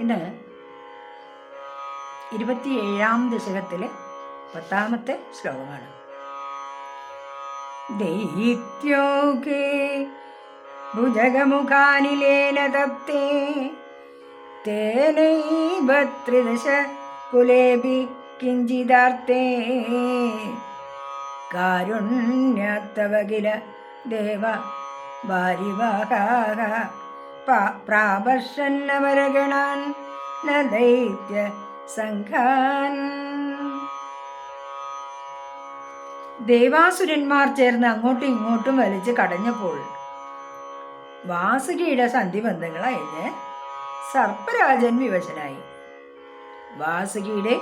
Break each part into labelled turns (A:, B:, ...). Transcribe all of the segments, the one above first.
A: ഇന്ന് ഇരുപത്തിയേഴാം ദശകത്തിലെ പത്താമത്തെ ശ്ലോകമാണ്. ദൈത്യോകേ ഭുജഗമുഖാനിലേന തപ്തേ തേനൈവ ത്രിദശ കുലേപി കിഞ്ചിതാർത്തേ കാരുണ്യത്തവകില ദേവ ഭാരിവാഹാ പ്രാപർശന്നവരഗണാൻ നൈത്യ സംഘാൻ. ദേവാസുരന്മാർ ചേർന്ന് അങ്ങോട്ടും ഇങ്ങോട്ടും വലിച്ച് കടഞ്ഞപ്പോൾ വാസുകിയുടെ സന്ധിബന്ധങ്ങളയഞ്ഞ് സർപ്പരാജൻ വിവശനായി. വാസുകിയുടെ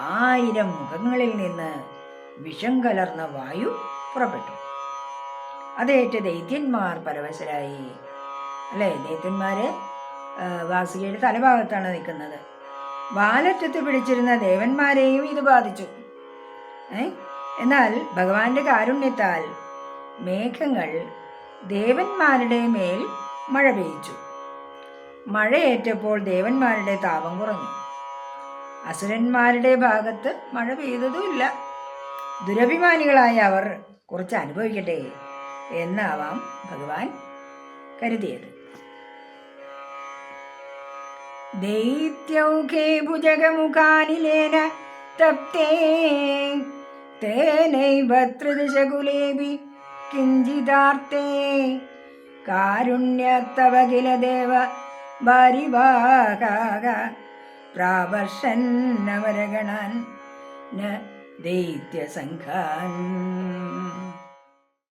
A: ആയിരം മുഖങ്ങളിൽ നിന്ന് വിഷം കലർന്ന വായു പുറപ്പെട്ടു. അതേറ്റ് ദൈത്യന്മാർ പരവശരായി. അല്ലേ? ദൈത്യന്മാർ വാസുകിയുടെ തലഭാഗത്താണ് നിൽക്കുന്നത്. വാലറ്റത്ത് പിടിച്ചിരുന്ന ദേവന്മാരെയും ഇത് ബാധിച്ചു. എന്നാൽ ഭഗവാന്റെ കാരുണ്യത്താൽ മേഘങ്ങൾ ദേവന്മാരുടെ മേൽ മഴ പെയ്ച്ചു മഴയേറ്റപ്പോൾ ദേവന്മാരുടെ താപം കുറഞ്ഞു. അസുരന്മാരുടെ ഭാഗത്ത് മഴ പെയ്തതുമില്ല. ദുരഭിമാനികളായ അവർ കുറച്ച് അനുഭവിക്കട്ടെ എന്നാവാം ഭഗവാൻ കരുതിയത്. ദൈത്യൗഖേ ഭുജഗമുഖാനിലേന തപ്തേ. തേനൈവ ത്രിദശകുലേപി കിഞ്ചിതാർത്തേ കാരുണ്യത്തവ കില ദേവ ഭാരിവാകാക പ്രാവർഷന്നവരഗണാൻ ദൈത്യസംഘാൻ.